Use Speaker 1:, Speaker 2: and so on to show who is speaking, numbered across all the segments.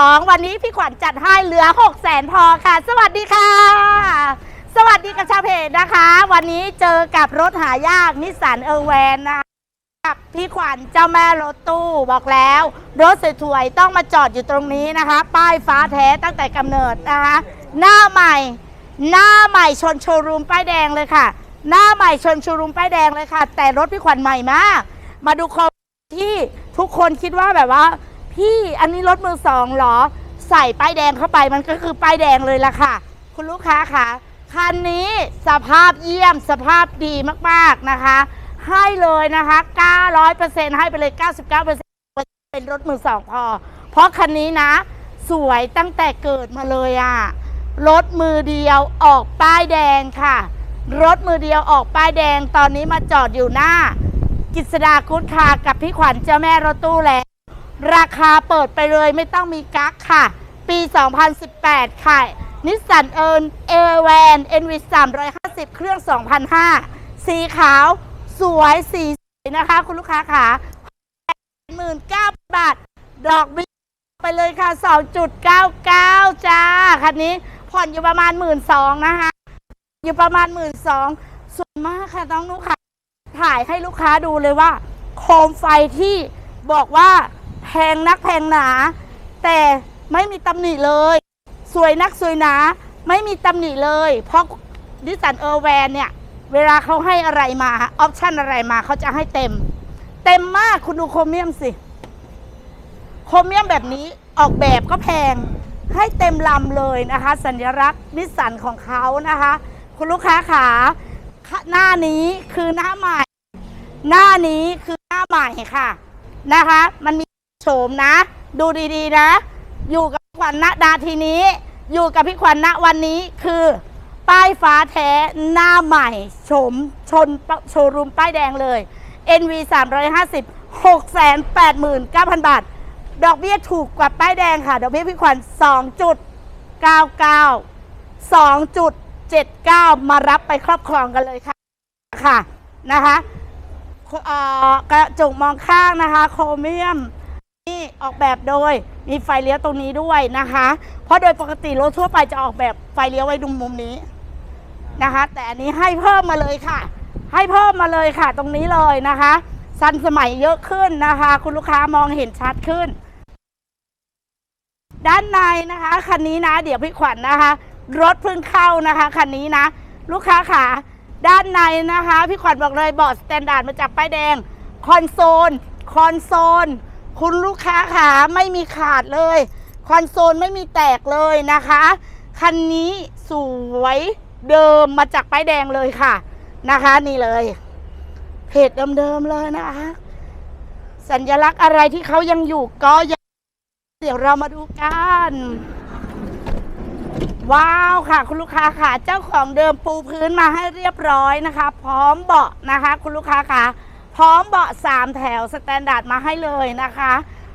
Speaker 1: 2 วันนี้พี่ขวัญจัดให้เหลือ 6 0แสนพอค่ะ สวัสดีค่ะ สวัสดีกับชาวเพจนะคะ วันนี้เจอกับรถหายากนิสสันเออร์แวนนะคะกับพี่ขวัญเจ้าแม่รถตู้บอกแล้ว รถสวยๆต้องมาจอดอยู่ตรงนี้นะคะ ป้ายฟ้าแท้ตั้งแต่กำเนิดนะคะ หน้าใหม่ หน้าใหม่ชนโชว์รูมป้ายแดงเลยค่ะ หน้าใหม่ชนโชว์รูมป้ายแดงเลยค่ะ แต่รถพี่ขวัญใหม่มาก มาดูคอมที่ทุกคนคิดว่าแบบว่า พี่อันนี้รถมือสองเหรอ ใส่ป้ายแดงเข้าไปมันก็คือป้ายแดงเลยละค่ะ คุณลูกค้าค่ะคันนี้สภาพเยี่ยมสภาพดีมากๆนะคะ ให้เลยนะคะ 900%ให้ไปเลย 99%เป็นรถมือสองพอ เพราะคันนี้นะ สวยตั้งแต่เกิดมาเลยอะรถมือเดียวออกป้ายแดงค่ะ รถมือเดียวออกป้ายแดงตอนนี้มาจอดอยู่หน้า กิษดากุ๊ดคากับพี่ขวัญเจ้าแม่รถตู้แล้ว ราคาเปิดไปเลยไม่ต้องมีกั๊กค่ะ ปี 2018 ค่ะ นิสสันเอิร์นเอแวนเอ็นวิ350เครื่อง2005สีขาวสวยสีสวยนะคะ คุณลูกค้าค่ะ19,000บาท ดอกเบี้ยไปเลยค่ะ2.99จ้า คันนี้ผ่อนอยู่ประมาณ1 2ื่นนะคะ อยู่ประมาณ1 2ื่นสวยมากค่ะน้องนุกค่ะ ถ่ายให้ลูกค้าดูเลยว่า โคมไฟที่บอกว่า แพงนักแพงหนา แต่ไม่มีตำหนิเลย สวยนักสวยหนา ไม่มีตำหนิเลย เพราะดิสันเออร์แวนเนี่ย เวลาเขาให้อะไรมาออปชั่นอะไรมาเขาจะให้เต็ม เต็มมากคุณดูโครเมียมสิ โครเมียมแบบนี้ออกแบบก็แพงให้เต็มลำเลยนะคะ สัญลักษณ์นิสสันของเขานะคะ คุณลูกค้าขาหน้านี้คือหน้าใหม่ หน้านี้คือหน้าใหม่ค่ะนะคะ มันมี โฉมนะ ดูดีๆนะ อยู่กับพี่ขวัญณนาทีนี้ อยู่กับพี่ขวัญณวันนี้คือ ป้ายฟ้าแท้หน้าใหม่โฉมชนโชว์รูมป้ายแดงเลย NV 350 689,000 บาท ดอกเบี้ยถูกกว่าป้ายแดงค่ะ ดอกเบี้ยพี่ขวัญ2.99 2.79 มารับไปครอบครองกันเลยค่ะค่ะนะคะเออกระจกมองข้างนะคะ โครเมียม ออกแบบโดยมีไฟเลี้ยวตรงนี้ด้วยนะคะ เพราะโดยปกติรถทั่วไปจะออกแบบไฟเลี้ยวไว้ดุมมุมนี้นะคะ แต่อันนี้ให้เพิ่มมาเลยค่ะ ให้เพิ่มมาเลยค่ะ ตรงนี้เลยนะคะสันสมัยเยอะขึ้นนะคะ คุณลูกค้ามองเห็นชัดขึ้น ด้านในนะคะคันนี้นะ เดี๋ยวพี่ขวัญนะคะ รถเพิ่งเข้านะคะคันนี้นะ ลูกค้าขาด้านในนะคะ พี่ขวัญบอกเลยเบาะสแตนดาร์ดมาจากป้ายแดง คอนโซล คอนโซล คุณลูกค้าขาไม่มีขาดเลย คอนโซลไม่มีแตกเลยนะคะ คันนี้สวยเดิมมาจากป้ายแดงเลยค่ะนะคะ นี่เลยเพจเดิมๆเลยนะคะ สัญลักษณ์อะไรที่เขายังอยู่ก็ยังเดี๋ยวเรามาดูกันว้าวค่ะ คุณลูกค้าค่ะ เจ้าของเดิมปูพื้นมาให้เรียบร้อยนะคะ พร้อมเบาะนะคะ คุณลูกค้าค่ะ พร้อมเบาะสามแถวสแตนดาร์ดมาให้เลยนะคะ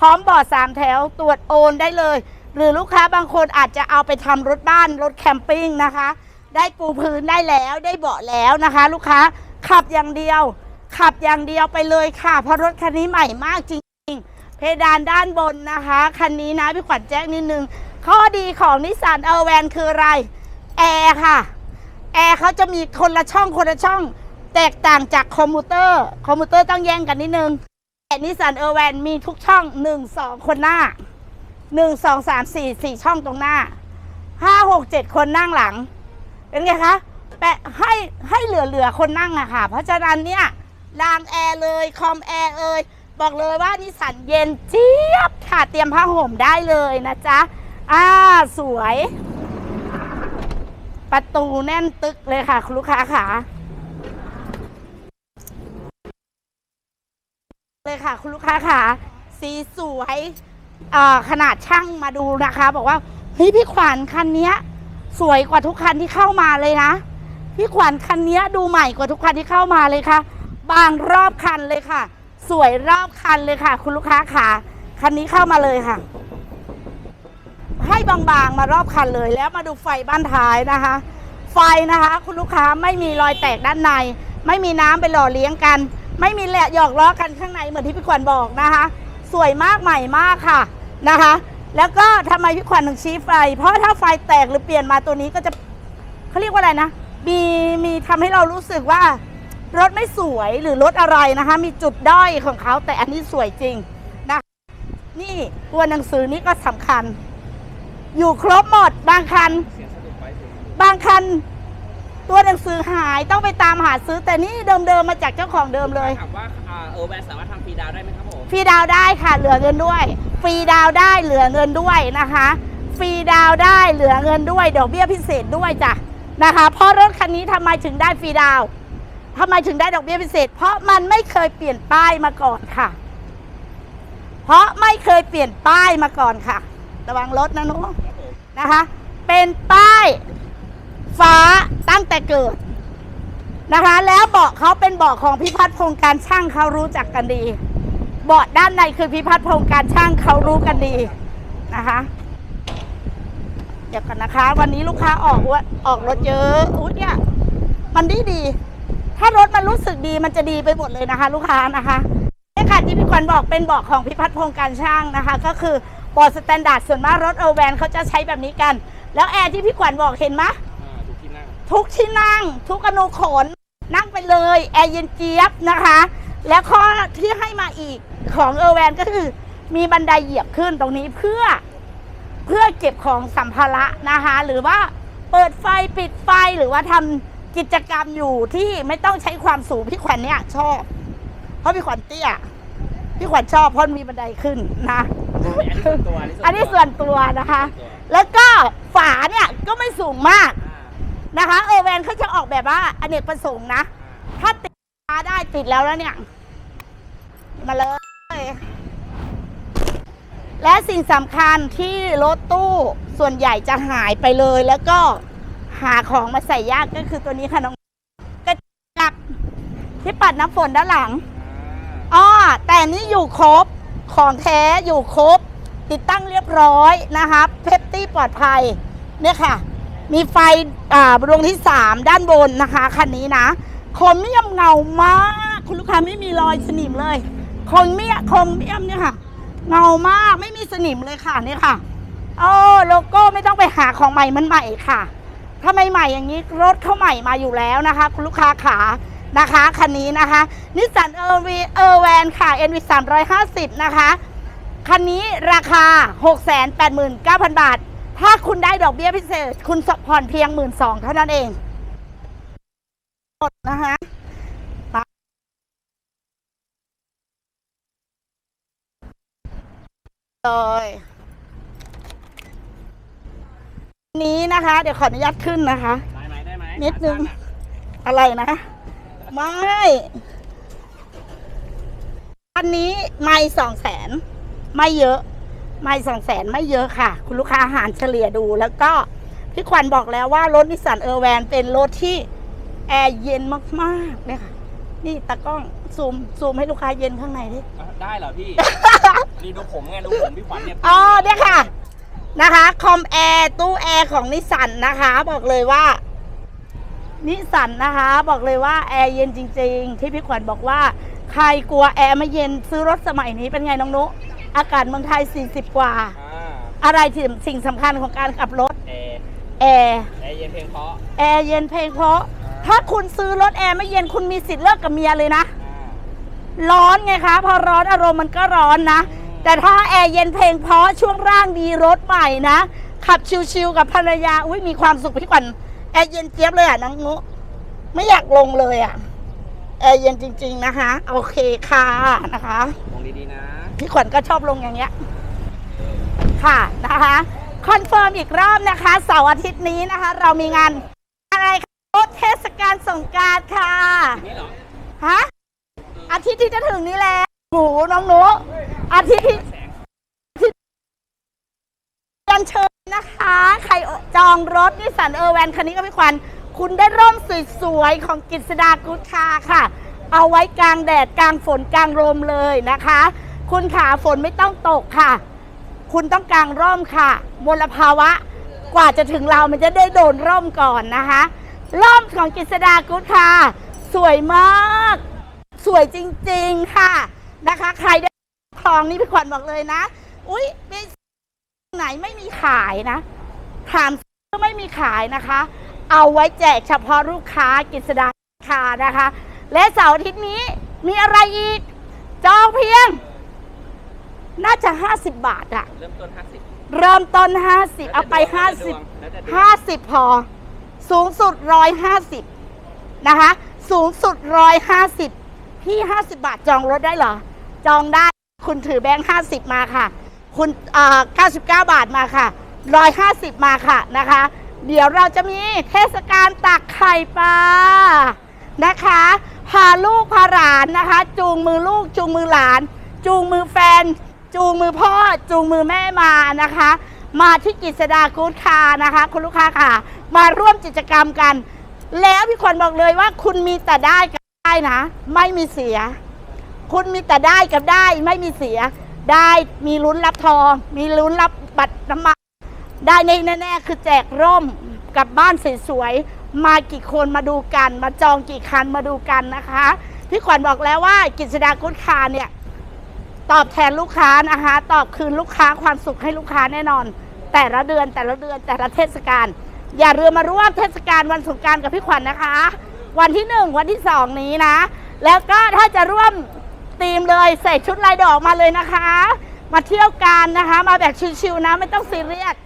Speaker 1: พร้อมเบาะสามแถวตรวจโอนได้เลย หรือลูกค้าบางคนอาจจะเอาไปทำรถบ้านรถแคมปิ้งนะคะ ได้ปูพื้นได้แล้วได้เบาะแล้วนะคะ ลูกค้าขับอย่างเดียว ขับอย่างเดียวไปเลยค่ะ เพราะรถคันนี้ใหม่มากจริงๆ เพดานด้านบนนะคะ คันนี้นะพี่ขวัญแจ้งนิดนึง ข้อดีของนิสสันเออร์แวนคืออะไร แอร์ค่ะ แอร์เขาจะมีคนละช่องคนละช่อง แตกต่างจากคอมพิวเตอร์ คอมพิวเตอร์ต้องแย่งกันนิดนึงแต่นิสันเออร์แวนมีทุกช่อง1 2คนหน้า1 2 3 4 4ช่องตรงหน้า5 6 7คนนั่งหลัง เป็นไงคะแปะให้ให้เหลือเหลือๆคนนั่งอะค่ะ เพราะฉะนั้นเนี่ยรางแอร์เลย คอมแอร์เอ่ยบอกเลยว่านิสสันเย็นเจี๊ยบค่ะเตรียมผ้าห่มได้เลยนะจ๊ะ อ่า สวย ประตูแน่นตึกเลยค่ะ คุณลูกค้าค่ะ เลยค่ะ คุณลูกค้าค่ะ สีสวยขนาดช่างมาดูนะคะ บอกว่าเฮ้ยพี่ขวัญคันนี้สวยกว่าทุกคันที่เข้ามาเลยนะ พี่ขวัญคันนี้ดูใหม่กว่าทุกคันที่เข้ามาเลยค่ะ บางรอบคันเลยค่ะ สวยรอบคันเลยค่ะ คุณลูกค้าค่ะคันนี้เข้ามาเลยค่ะ ให้บางๆมารอบคันเลยแล้วมาดูไฟบ้านท้ายนะคะ ไฟนะคะ คุณลูกค้าไม่มีรอยแตกด้านใน ไม่มีน้ำไปหล่อเลี้ยงกัน ไม่มีแหละหยอกล้อกันข้างในเหมือนที่พี่ขวัญบอกนะคะ สวยมากใหม่มากค่ะนะคะ แล้วก็ทำไมพี่ขวัญถึงชี้ไฟ เพราะถ้าไฟแตกหรือเปลี่ยนมาตัวนี้ก็จะเขาเรียกว่าอะไรนะมีมีทำให้เรารู้สึกว่ารถไม่สวยหรือรถอะไรนะคะ มีจุดด้อยของเขาแต่อันนี้สวยจริงนะนี่ตัวหนังสือนี่ก็สำคัญ อยู่ครบหมดบางคัน บางคัน ตัวหนังสือหายต้องไปตามหาซื้อ แต่นี่เดิมๆมาจากเจ้าของเดิมเลย
Speaker 2: ถามว่าอ่าเออแวนสามารถทำฟรีดาวน์ได้ไหมครับผม
Speaker 1: ฟรีดาวน์ได้ค่ะเหลือเงินด้วย ฟรีดาวน์ได้เหลือเงินด้วยนะคะ ฟรีดาวน์ได้เหลือเงินด้วยดอกเบี้ยพิเศษด้วยจ้ะนะคะ เพราะรถคันนี้ทำไมถึงได้ฟรีดาวน์ทำไมถึงได้ดอกเบี้ยพิเศษ เพราะมันไม่เคยเปลี่ยนป้ายมาก่อนค่ะ เพราะไม่เคยเปลี่ยนป้ายมาก่อนค่ะ ระวังรถนะหนุ
Speaker 2: ครับผม
Speaker 1: นะคะ เป็นป้าย ฟ้าตั้งแต่เกิดนะคะ แล้วเบาะเขาเป็นเบาะของพิพัฒน์พงการช่างเขารู้จักกันดีเบาะด้านในคือพิพัฒน์พงการช่างเขารู้กันดีนะคะ เดี๋ยวกันนะคะ วันนี้ลูกค้าออกว่าออกรถเยอะอุ้ยเนี่ยมันดีดี ถ้ารถมันรู้สึกดีมันจะดีไปหมดเลยนะคะ ลูกค้านะคะนี่ค่ะที่พี่ขวัญบอกเป็นเบาะของพิพัฒน์พงการช่างนะคะ ก็คือเบาะสแตนดาร์ดส่วนมากรถเออร์แวนเขาจะใช้แบบนี้กัน แล้วแอร์ที่พี่ขวัญบอกเห็นไหม
Speaker 2: ที่นั่ง
Speaker 1: ทุกที่นั่ง ทุกอนุขน นั่งไปเลยแอร์เย็นเจี๊ยบนะคะ แล้วข้อที่ให้มาอีกของเออร์แวนก็คือ มีบันไดเหยียบขึ้นตรงนี้เพื่อเพื่อเก็บของสัมภาระนะคะ หรือว่าเปิดไฟปิดไฟหรือว่าทำกิจกรรมอยู่ที่ไม่ต้องใช้ความสูงพี่ขวัญเนี่ยชอบ เพราะพี่ขวัญเตี้ยพี่ขวัญชอบเพราะมีบันไดขึ้นนะ
Speaker 2: อันนี้ส่วนตัว
Speaker 1: อันนี้ส่วนตัวนะคะ แล้วก็ฝาเนี่ยก็ไม่สูงมาก
Speaker 2: อ่า
Speaker 1: นะคะเออแวนเขาจะออกแบบว่าอเนกประสงค์นะ ถ้าติดมาได้ติดแล้วแล้วเนี่ย มาเลย และสิ่งสำคัญที่รถตู้ส่วนใหญ่จะหายไปเลย แล้วก็หาของมาใส่ยากก็คือตัวนี้ค่ะน้องกระจับที่ปัดน้ำฝนด้านหลัง
Speaker 2: อ่า
Speaker 1: อ้อแต่นี่อยู่ครบของแท้อยู่ครบ ติดตั้งเรียบร้อยนะคะเพปตี้ปลอดภัยเนี่ยค่ะ มีไฟอ่าดวงที่ 3 ด้านบนนะคะคันนี้นะโครเมียมเงามาก คุณลูกค้าไม่มีรอยสนิมเลยโครเมียโครเมียมเนี่ยค่ะ เงามากไม่มีสนิมเลยค่ะนี่ค่ะโอ้โลโก้ไม่ต้องไปหาของใหม่มันใหม่ค่ะถ้าไม่ใหม่อย่างนี้รถเข้าใหม่มาอยู่แล้วนะคะ คุณลูกค้าขานะคะคันนี้นะคะนิสสันเออร์วีเออร์แวนค่ะ NV 350 นะคะคันนี้ราคา 689,000 บาท ถ้าคุณได้ดอกเบี้ยพิเศษ คุณสผ่อนเพียง12,000เท่านั้นเองหมดนะคะไปเลยนี้นะคะ เดี๋ยวขออนุญาตขึ้นนะคะ
Speaker 2: ได้ไหมได้ไหม
Speaker 1: นิดนึง
Speaker 2: ขาสั้อะ
Speaker 1: อะไรนะ ไม่ อันนี้ไม่สองแสน ไม่เยอะ ไม่สองแสนไม่เยอะค่ะ คุณลูกค้าหารเฉลี่ยดู แล้วก็พี่ขวัญบอกแล้วว่ารถนิสสันเออร์แวนเป็นรถที่แอร์เย็นมากๆเนี่ยค่ะ นี่ตากล้องซูมซูมให้ลูกค้าเย็นข้างในดิ
Speaker 2: อะได้เหรอพี่ นี่ดูผมไงดูผมพี่ขวัญเนี่ย
Speaker 1: อ๋อเนี่ยค่ะ นะคะคอมแอร์ตู้แอร์ของนิสสันนะคะ บอกเลยว่า นิสสันนะคะ บอกเลยว่าแอร์เย็นจริง ๆ ที่พี่ขวัญบอกว่า ใครกลัวแอร์ไม่เย็นซื้อรถสมัยนี้เป็นไงน้องนุ อากาศเมืองไทย 40 กว่า
Speaker 2: อ่า
Speaker 1: อะไรที่สิ่งสำคัญของการขับรถ
Speaker 2: แอร์
Speaker 1: แอร์
Speaker 2: แอร์เย็นเพลงเพราะ
Speaker 1: แอร์เย็นเพลงเพราะ ถ้าคุณซื้อรถแอร์ไม่เย็นคุณมีสิทธิ์เลิกกับเมียเลยนะ
Speaker 2: อ่า
Speaker 1: ร้อนไงคะ พอร้อนอารมณ์มันก็ร้อนนะ แต่ถ้าแอร์เย็นเพลงเพราะช่วงร่างดีรถใหม่นะ ขับชิวๆกับภรรยาอุ้ยมีความสุขพี่ขวัญแอร์เย็นเจี๊ยบเลยอะน้องนุไม่อยากลงเลยอะ แอร์เย็นจริง ๆนะคะ โอเคค่ะนะคะ
Speaker 2: มองดีๆนะ
Speaker 1: พี่ขวัญก็ชอบลงอย่างเงี้ย ค่ะนะคะคอนเฟิร์มอีกรอบนะคะเสาร์อาทิตย์นี้นะคะ เรามีงานอะไรคะรถเทศกาลสงการค่ะฮะอาทิตย์ที่จะถึงนี้แหละหมูน้องหนูอาทิตย์ที่
Speaker 2: แสง
Speaker 1: เรียนเชิญนะคะ ใครจองรถนิสสันเออร์แวนคันนี้ก็พี่ควันคุณได้ร่มสวยๆของกิษดากุดคาค่ะ เอาไว้กลางแดดกลางฝนกลางลมเลยนะคะ คุณขาฝนไม่ต้องตกค่ะ คุณต้องกางร่มค่ะมลภาวะกว่าจะถึงเรามันจะได้โดนร่มก่อนนะคะ ร่มของกิษดากุดคาร์สวยมาก สวยจริงๆค่ะนะคะ ใครได้ทองนี่พี่ขวัญบอกเลยนะ อุ้ยมีไหนไม่มีขายนะถามซื้อไม่มีขายนะคะ เอาไว้แจกเฉพาะลูกค้ากิจดาคานะคะ และเสาร์อาทิตย์นี้มีอะไรอีก จองเพียง น่าจะ 50 บาทอะ
Speaker 2: เริ่มต้น 50
Speaker 1: เริ่มต้น 50 เอาไป50
Speaker 2: แล้วแต่ดวง
Speaker 1: ห้าสิบพอ สูงสุดร้อยห้าสิบนะคะ สูงสุดร้อยห้าสิบพี่ห้าสิบาทจองรถได้เหรอ จองได้ คุณถือแบงค์ห้าสิบมาค่ะ คุณอ่าเก้าสิบเก้าบาทมาค่ะร้อยห้าสิบมาค่ะนะคะ เดี๋ยวเราจะมีเทศกาลตักไข่ปลา นะคะ พาลูกพาหลานนะคะ จูงมือลูกจูงมือหลาน จูงมือแฟน จูงมือพ่อจูงมือแม่มานะคะ มาที่กิจดากูดคานะคะ คุณลูกค้าค่ะ มาร่วมกิจกรรมกัน แล้วพี่ขวัญบอกเลยว่าคุณมีแต่ได้กับได้นะ ไม่มีเสีย คุณมีแต่ได้กับได้ไม่มีเสีย ได้มีลุ้นรับทอง มีลุ้นรับบัตรน้ำมันได้ในแน่ๆคือแจกร่มกับบ้านสวยๆมากี่คนมาดูกัน มาจองกี่คันมาดูกันนะคะพี่ขวัญบอกแล้วว่ากิจดากุ๊ดคาเนี่ย ตอบแทนลูกค้านะคะ ตอบคืนลูกค้าความสุขให้ลูกค้าแน่นอน แต่ละเดือนแต่ละเดือนแต่ละเทศกาลอย่าลืมมาร่วมเทศกาลวันสงการกับพี่ขวัญนะคะ วันที่หนึ่งวันที่สองนี้นะ แล้วก็ถ้าจะร่วมทีมเลยใส่ชุดลายดอกมาเลยนะคะ มาเที่ยวกันนะคะ มาแบบชิวๆนะ ไม่ต้องซีเรียส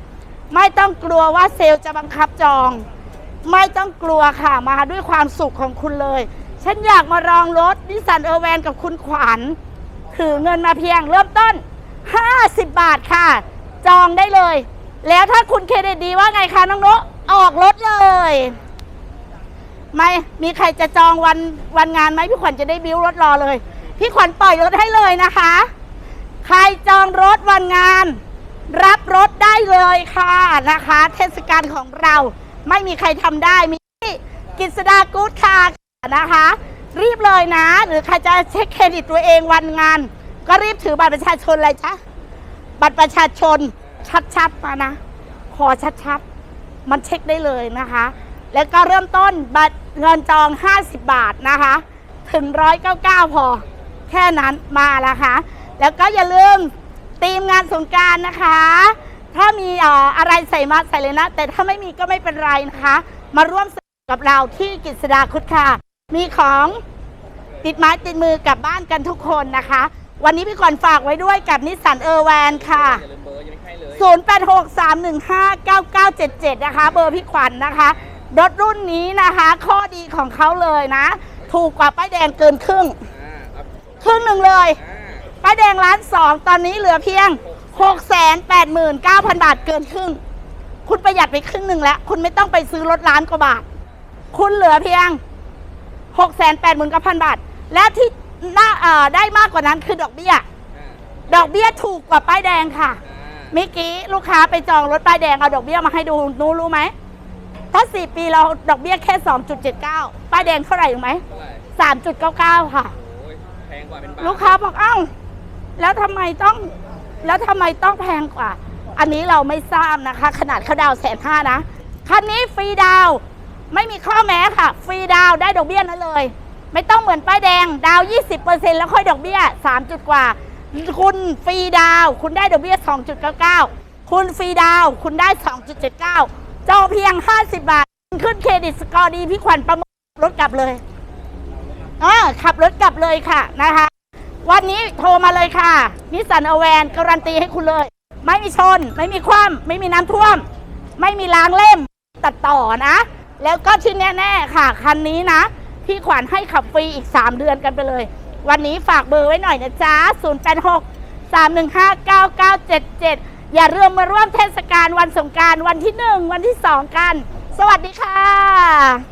Speaker 1: ไม่ต้องกลัวว่าเซลล์จะบังคับจอง ไม่ต้องกลัวค่ะมาด้วยความสุขของคุณเลย ฉันอยากมาลองรถนิสสันเออร์แวนกับคุณขวัญ ถือเงินมาเพียงเริ่มต้น 50 บาทค่ะ จองได้เลย แล้วถ้าคุณเครดิตดีว่าไงคะน้องโนออกรถเลย ไม่มีใครจะจองวันวันงานไหมพี่ขวัญจะได้บิ้วรถรอเลย พี่ขวัญปล่อยรถให้เลยนะคะ ใครจองรถวันงาน รับรถได้เลยค่ะนะคะ เทศกาลของเรา ไม่มีใครทำได้มีกิษดากู๊ดคาร์นะคะ รีบเลยนะ หรือใครจะเช็คเครดิตตัวเองวันงาน ก็รีบถือบัตรประชาชนเลยจ้ะบัตรประชาชนชัดๆมานะ ขอชัดๆ มันเช็คได้เลยนะคะ แล้วก็เริ่มต้นบัตรเงินจอง 50 บาทนะคะ ถึง 199 พอ แค่นั้นมาแล้วค่ะแล้วก็อย่าลืมทีมงานสงการนะคะ ถ้ามีอ่ออะไรใส่มาใส่เลยนะ แต่ถ้าไม่มีก็ไม่เป็นไรนะคะ มาร่วมสนุกกับเราที่กิษดาคุดค่ะ มีของติดไม้ติดมือกลับบ้านกันทุกคนนะคะ วันนี้พี่ก่อนฝากไว้ด้วยกับนิสสันเออร์แวนค่ะ
Speaker 2: อย่าลืมเบอร์ยังไม่ให้เลย
Speaker 1: 0863159977 นะคะ เบอร์พี่ขวัญนะคะ รถรุ่นนี้นะคะ ข้อดีของเขาเลยนะ ถูกกว่าป้ายแดงเกินครึ่ง
Speaker 2: อ่าเอา
Speaker 1: ครึ่งหนึ่งเลย
Speaker 2: อ่า
Speaker 1: ป้ายแดงล้านสองตอนนี้เหลือเพียง 689,000 บาทเกินครึ่ง คุณประหยัดไปครึ่งหนึ่งแล้ว คุณไม่ต้องไปซื้อรถล้านกว่าบาท คุณเหลือเพียง 689,000บาท และที่น่าเอ่อได้มากกว่านั้นคือดอกเบี้ย
Speaker 2: อ่า
Speaker 1: ดอกเบี้ยถูกกว่าป้ายแดงค่ะ
Speaker 2: อ่า
Speaker 1: เมื่อกี้ลูกค้าไปจองรถป้ายแดงเอาดอกเบี้ยมาให้ดูนูรู้ไหม ถ้า 4 ปีเราดอกเบี้ยแค่ 2.79 ป้ายแดงเท่าไหร่รู้ไหม
Speaker 2: เท่าไหร่
Speaker 1: 3.99 ค่ะ
Speaker 2: โอ้ยแพงกว่าเป็นบาท
Speaker 1: ลูกค้าบอกเอ้าแล้วทำไมต้องแล้วทำไมต้องแพงกว่า อันนี้เราไม่ทราบนะคะ ขนาดเขาดาวแสนห้านะ คันนี้ฟรีดาวน์ ไม่มีข้อแม้ค่ะ ฟรีดาวได้ดอกเบี้ยนั้นเลย ไม่ต้องเหมือนป้ายแดง ดาว 20%แล้วค่อยดอกเบี้ย 3 จุดกว่า คุณฟรีดาว คุณได้ดอกเบี้ย 2.99 คุณฟรีดาว คุณได้ 2.79จองเพียง 50 บาท ขึ้นเครดิตสกอร์ดีพี่ขวัญประมูลรถกลับเลยอ่าขับรถกลับเลยค่ะนะคะ วันนี้โทรมาเลยค่ะนิสสันอแวนการันตีให้คุณเลย ไม่มีชน ไม่มีคว่ำไม่มีน้ำท่วม ไม่มีล้างเล่มตัดต่อนะ แล้วก็ที่แน่ๆค่ะ คันนี้นะ พี่ขวัญให้ขับฟรีอีก 3 เดือนกันไปเลย วันนี้ฝากเบอร์ไว้หน่อยนะจ๊ะ 086 315 9977 อย่าลืมมาร่วมเทศกาลวันสงการวันที่ 1 วันที่ 2 กัน สวัสดีค่ะ